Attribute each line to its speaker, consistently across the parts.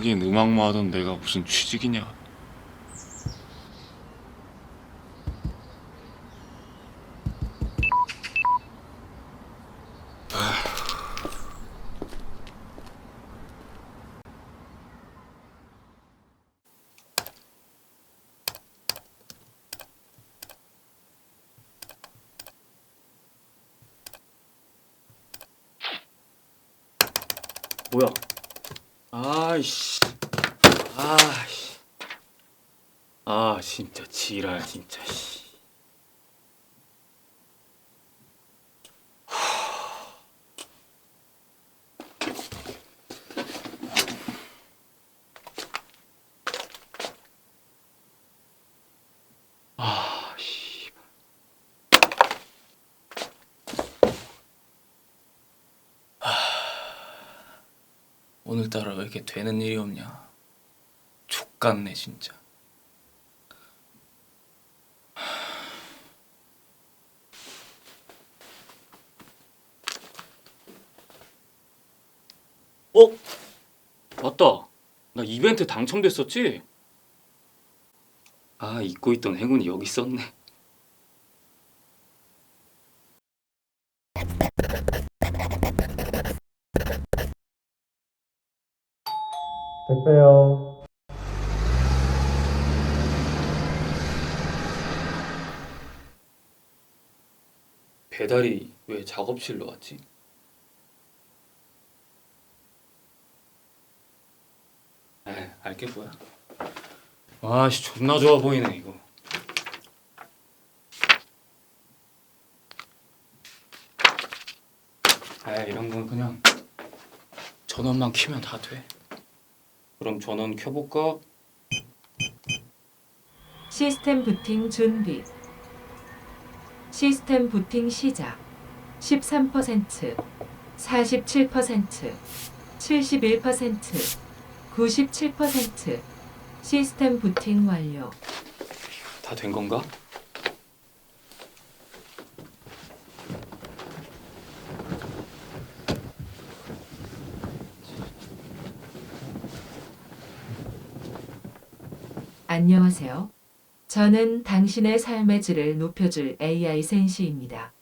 Speaker 1: 하긴 음악만 하던 내가 무슨 취직이냐.
Speaker 2: 뭐야? 아이씨. 아이씨. 아, 진짜 지랄 진짜 씨. 오늘따라 왜 이렇게 되는 일이 없냐? 족같네 진짜. 어? 맞다. 나 이벤트 당첨됐었지? 아, 잊고 있던 행운이 여기 있었네.
Speaker 3: 택배요.
Speaker 2: 배달이 왜 작업실로 왔지? 에, 알게 뭐야. 아씨, 존나 좋아 보이네 이거. 에, 이런 건 그냥 전원만 키면 다 돼. 그럼 전원 켜볼까?
Speaker 4: 시스템 부팅 준비. 시스템 부팅 시작. 13%, 47%, 71%, 97%. 시스템 부팅 완료.
Speaker 2: 다 된 건가?
Speaker 4: 안녕하세요. 저는 당신의 삶의 질을 높여줄 AI 센시입니다.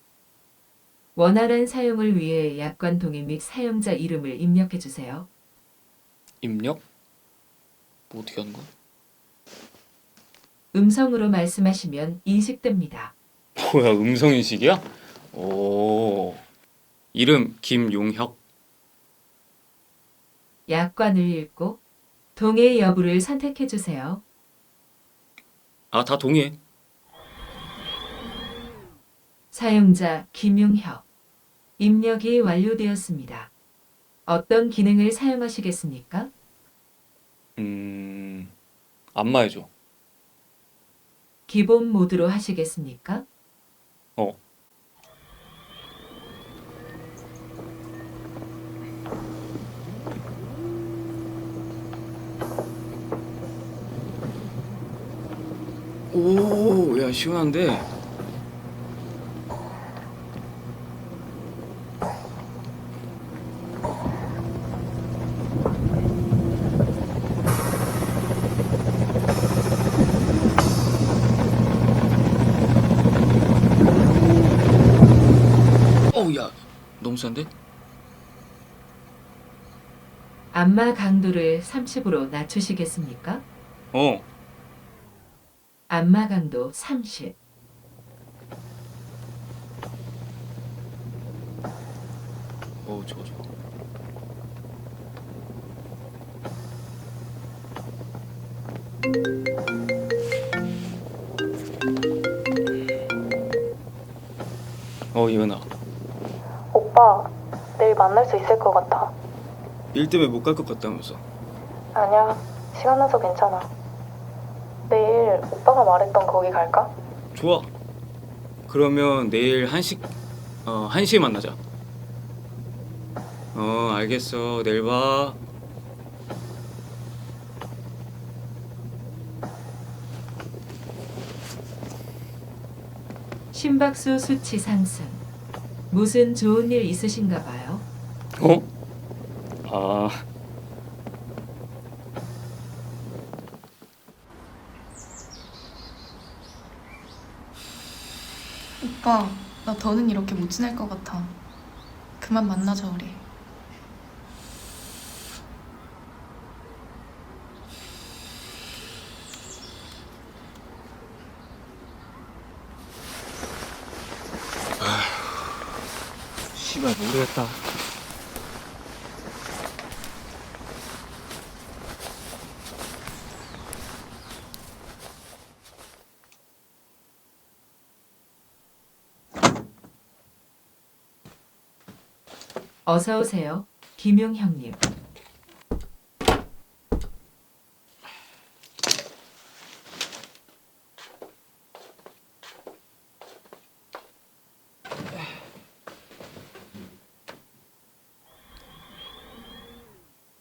Speaker 4: 원활한 사용을 위해 약관 동의 및 사용자 이름을 입력해 주세요.
Speaker 2: 입력? 뭐 어떻게 하는 거야?
Speaker 4: 음성으로 말씀하시면 인식됩니다.
Speaker 2: 뭐야 음성 인식이야? 오 이름 김용혁
Speaker 4: 약관을 읽고 동의 여부를 선택해 주세요.
Speaker 2: 아 다 동의해
Speaker 4: 사용자 김용혁. 입력이 완료되었습니다. 어떤 기능을 사용하시겠습니까?
Speaker 2: 음 안마해줘
Speaker 4: 기본 모드로 하시겠습니까?
Speaker 2: 어 오, 야, 시원한데? 어우, 야, 너무 센데?
Speaker 4: 안마 강도를 30으로 낮추시겠습니까?
Speaker 2: 어,
Speaker 4: 안마 강도 30.
Speaker 2: 어, 좋아, 좋아. 어, 이은아.
Speaker 5: 오빠, 내일 만날 수 있을 것 같아.
Speaker 2: 일 때문에 못 갈 것 같다면서.
Speaker 5: 아니야, 시간 나서 괜찮아. 오빠가 말했던 거기 갈까?
Speaker 2: 좋아. 그러면 내일 한시 어 한시에 만나자. 어 알겠어. 내일 봐.
Speaker 4: 심박수 수치 상승. 무슨 좋은 일 있으신가 봐요.
Speaker 2: 어? 아,
Speaker 6: 오빠, 나 더는 이렇게 못 지낼 것 같아. 그만 만나자, 우리.
Speaker 2: 씨발 모르겠다.
Speaker 4: 어서 오세요. 김용 형님.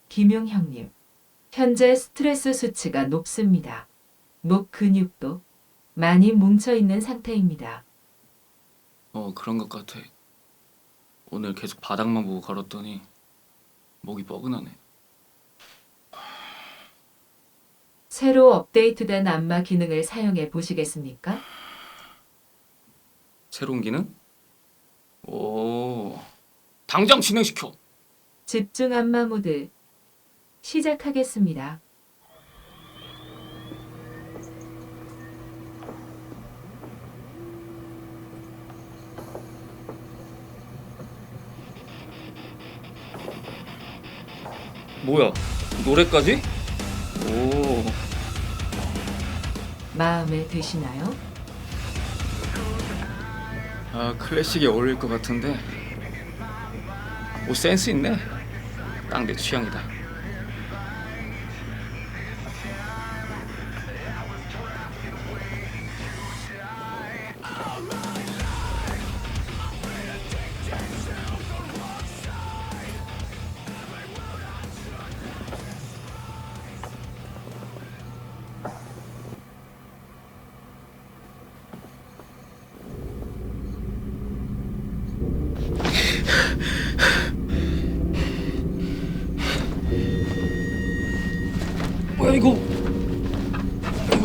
Speaker 4: 김용 형님. 현재 스트레스 수치가 높습니다. 목 근육도 많이 뭉쳐 있는 상태입니다.
Speaker 2: 어, 그런 것 같아. 오늘 계속 바닥만 보고 걸었더니 목이 뻐근하네.
Speaker 4: 새로 업데이트된 안마 기능을 사용해 보시겠습니까?
Speaker 2: 새로운 기능? 오, 당장 진행시켜.
Speaker 4: 집중 안마 모드 시작하겠습니다.
Speaker 2: 뭐야, 노래까지? 오,
Speaker 4: 마음에 드시나요?
Speaker 2: 아 클래식이 어울릴 것 같은데. 오 센스 있네. 딱 내 취향이다.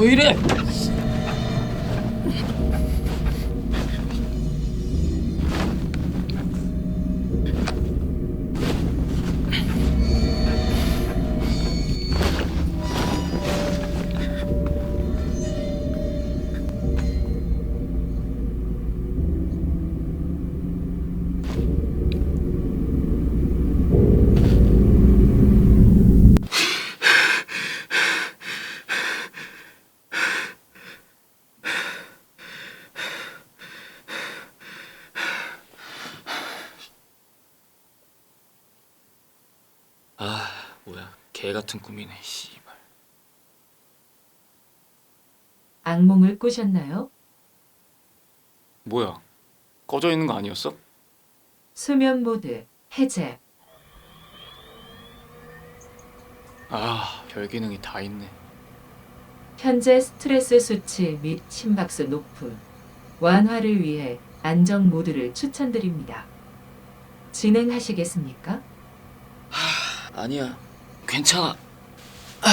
Speaker 2: 왜 이래? 아 뭐야 개 같은 꿈이네 씨발.
Speaker 4: 악몽을 꾸셨나요?
Speaker 2: 뭐야 꺼져 있는 거 아니었어?
Speaker 4: 수면 모드 해제.
Speaker 2: 아 별 기능이 다 있네.
Speaker 4: 현재 스트레스 수치 및 심박수 높음. 완화를 위해 안정 모드를 추천드립니다. 진행하시겠습니까?
Speaker 2: 아니야 괜찮아. 어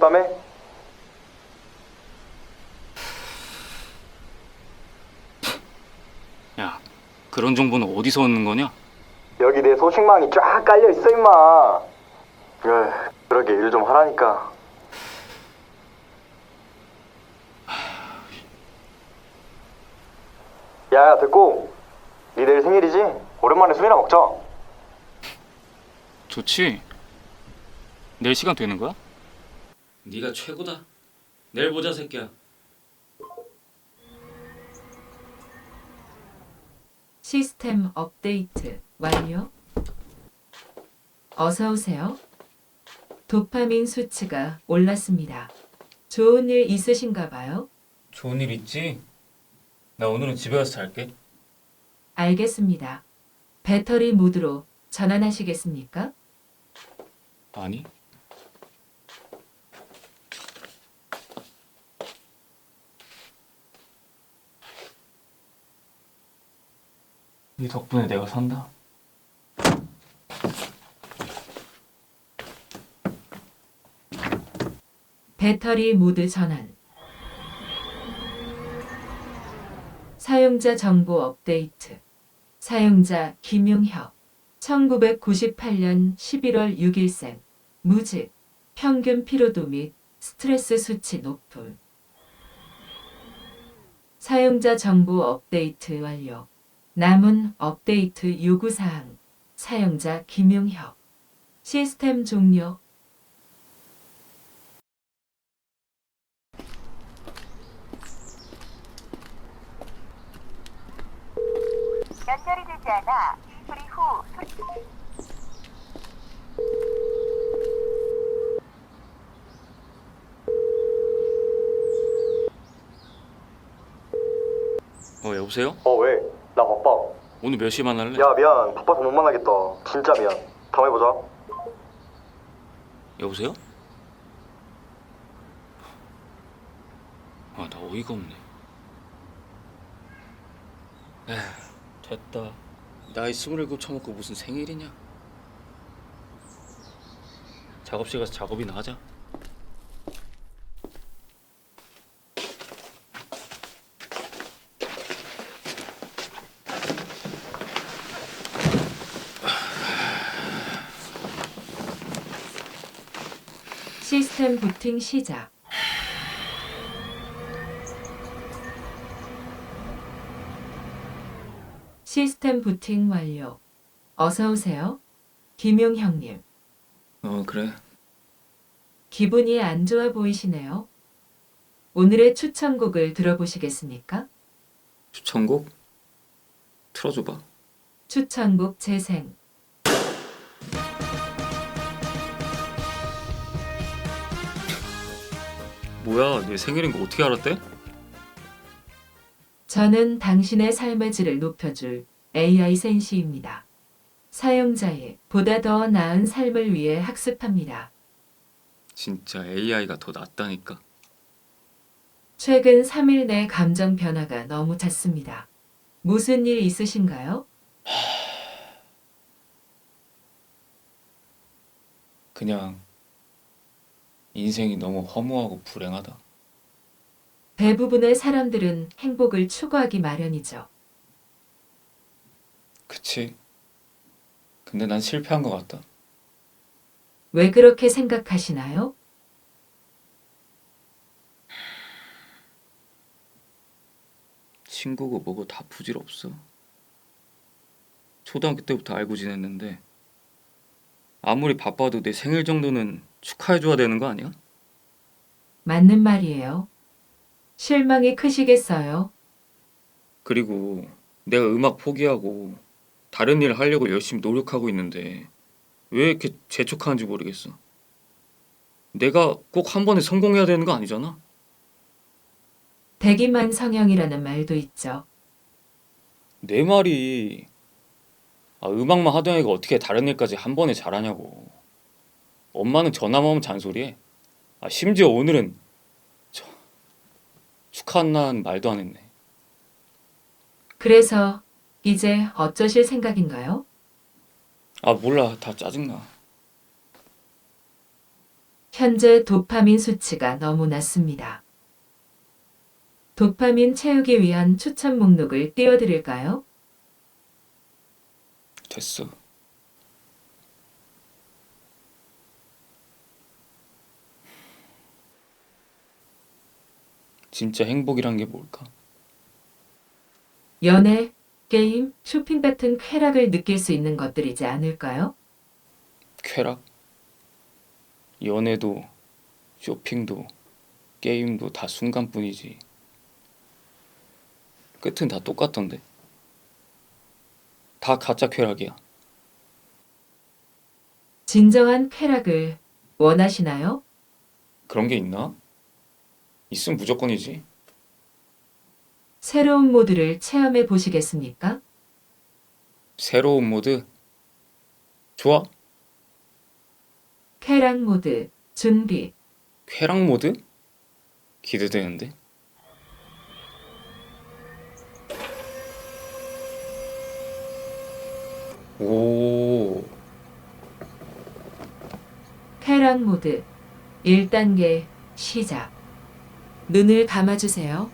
Speaker 7: 네 헤어졌다며?
Speaker 2: 야 그런 정보는 어디서 얻는 거냐?
Speaker 7: 여기 내 소식망이 쫙 깔려 있어 임마. 야, 그러게 일 좀 하라니까. 야야 됐고, 네 내일 생일이지? 오랜만에 술이나 먹자.
Speaker 2: 좋지. 내일 시간 되는 거야? 네가 최고다. 내일 보자 새끼야.
Speaker 4: 시스템 업데이트 완료. 어서 오세요. 도파민 수치가 올랐습니다. 좋은 일 있으신가 봐요?
Speaker 3: 좋은 일 있지? 나 오늘은 집에 가서 잘게.
Speaker 4: 알겠습니다. 배터리 모드로 전환하시겠습니까?
Speaker 2: 아니?
Speaker 3: 네 덕분에 내가 산다.
Speaker 4: 배터리 모드 전환. 사용자 정보 업데이트. 사용자 김용혁. 1998년 11월 6일생. 무직. 평균 피로도 및 스트레스 수치 높음. 사용자 정보 업데이트 완료. 남은 업데이트 요구사항. 사용자 김용혁. 시스템 종료.
Speaker 8: 연결이 되지 않아 후 소리
Speaker 2: 어 여보세요?
Speaker 7: 어 왜? 나 바빠
Speaker 2: 오늘 몇 시에 만날래?
Speaker 7: 야 미안. 바빠서 못 만나겠다. 진짜 미안. 다음에 보자.
Speaker 2: 여보세요? 아 나 어이가 없네. 에휴 됐다. 나이 스물일곱 처먹고 무슨 생일이냐? 작업실 가서 작업이나 하자
Speaker 4: 시스템 부팅 시작. 시스템 부팅 완료. 어서 오세요. 김용 형님.
Speaker 2: 어 그래
Speaker 4: 기분이 안 좋아 보이시네요. 오늘의 추천곡을 들어보시겠습니까?
Speaker 2: 추천곡? 틀어줘봐
Speaker 4: 추천곡 재생.
Speaker 2: 뭐야 내 생일인 거 어떻게 알았대?
Speaker 4: 저는 당신의 삶의 질을 높여줄 AI 센시입니다. 사용자의 보다 더 나은 삶을 위해 학습합니다.
Speaker 2: 진짜 AI가 더 낫다니까
Speaker 4: 최근 3일 내 감정 변화가 너무 잦습니다. 무슨 일 있으신가요?
Speaker 2: 그냥 인생이 너무 허무하고 불행하다
Speaker 4: 대부분의 사람들은 행복을 추구하기 마련이죠.
Speaker 2: 그치 근데 난 실패한 것 같다
Speaker 4: 왜 그렇게 생각하시나요?
Speaker 2: 친구고 뭐고 다 부질없어. 초등학교 때부터 알고 지냈는데 아무리 바빠도 내 생일 정도는 축하해줘야 되는 거 아니야?
Speaker 4: 맞는 말이에요. 실망이 크시겠어요?
Speaker 2: 그리고 내가 음악 포기하고 다른 일 하려고 열심히 노력하고 있는데 왜 이렇게 재촉하는지 모르겠어. 내가 꼭 한 번에 성공해야 되는 거 아니잖아?
Speaker 4: 대기만 성형이라는 말도 있죠.
Speaker 2: 내 말이 아, 음악만 하던 애가 어떻게 다른 일까지 한 번에 잘하냐고. 엄마는 전화만 오면 잔소리해. 아, 심지어 오늘은 저, 축하한다는 말도 안 했네.
Speaker 4: 그래서 이제 어쩌실 생각인가요?
Speaker 2: 아 몰라 다 짜증나.
Speaker 4: 현재 도파민 수치가 너무 낮습니다. 도파민 채우기 위한 추천 목록을 띄워드릴까요?
Speaker 2: 됐어. 진짜 행복이란 게 뭘까?
Speaker 4: 연애, 게임, 쇼핑 같은 쾌락을 느낄 수 있는 것들이지 않을까요?
Speaker 2: 쾌락? 연애도, 쇼핑도, 게임도 다 순간뿐이지. 끝은 다 똑같던데. 다 가짜 쾌락이야.
Speaker 4: 진정한 쾌락을 원하시나요?
Speaker 2: 그런 게 있나? 있으면 무조건이지.
Speaker 4: 새로운 모드를 체험해 보시겠습니까?
Speaker 2: 새로운 모드. 좋아.
Speaker 4: 쾌락 모드 준비.
Speaker 2: 쾌락 모드? 기대되는데. 오,
Speaker 4: 쾌락 모드 1단계 시작. 눈을 감아주세요.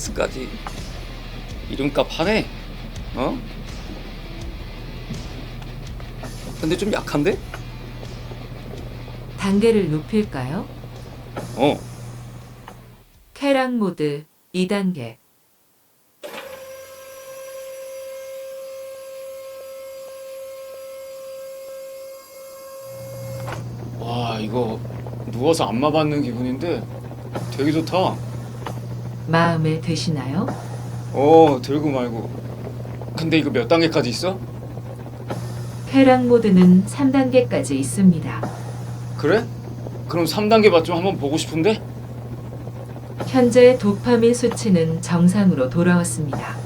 Speaker 2: 음악 센스까지 이름값 하네. 어? 근데 좀 약한데?
Speaker 4: 단계를 높일까요?
Speaker 2: 어.
Speaker 4: 쾌락 모드 2단계.
Speaker 2: 와 이거 누워서 안마 받는 기분인데 되게 좋다.
Speaker 4: 마음에 드시나요?
Speaker 2: 어 들고 말고. 근데 이거 몇 단계까지 있어?
Speaker 4: 쾌락 모드는 3단계까지 있습니다.
Speaker 2: 그래? 그럼 3단계 맛 좀 한번 보고 싶은데?
Speaker 4: 현재 도파민 수치는 정상으로 돌아왔습니다.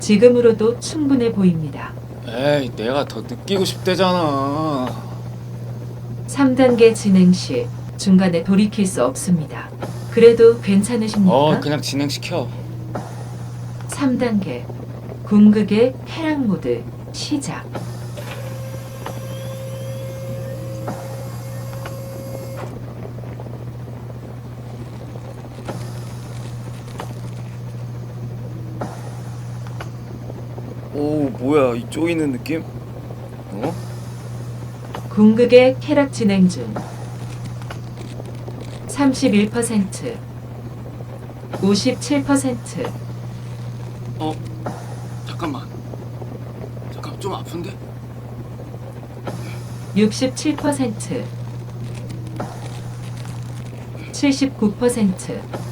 Speaker 4: 지금으로도 충분해 보입니다.
Speaker 2: 에이 내가 더 느끼고 싶대잖아.
Speaker 4: 3단계 진행 시 중간에 돌이킬 수 없습니다. 그래도 괜찮으십니까?
Speaker 2: 어 그냥 진행시켜.
Speaker 4: 3단계 궁극의 쾌락 모드 시작.
Speaker 2: 오 뭐야 이 쪼이는 느낌? 어?
Speaker 4: 궁극의 쾌락 진행 중. 31%
Speaker 2: 57%어 잠깐만. 잠깐 좀 아픈데?
Speaker 4: 67% 79%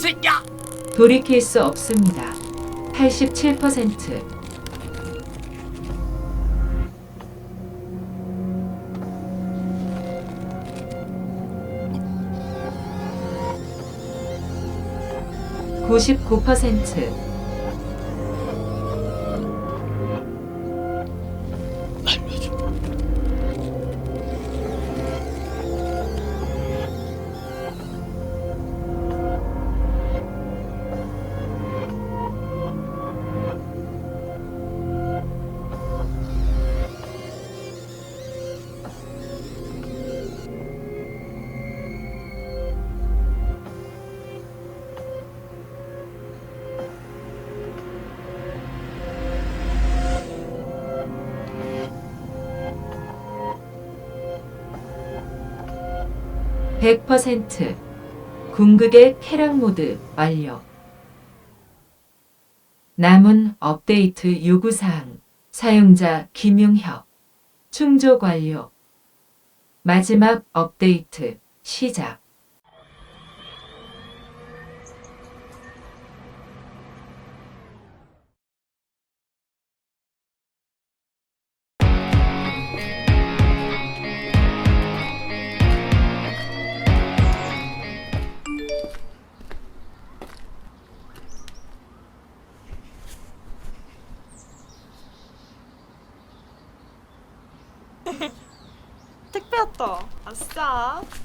Speaker 2: 새끼야!
Speaker 4: 돌이킬 수 없습니다.
Speaker 2: 87%
Speaker 4: 구십구 100% 궁극의 쾌락 모드 완료. 남은 업데이트 요구사항. 사용자 김용혁. 충족 완료. 마지막 업데이트 시작.
Speaker 9: 아싸.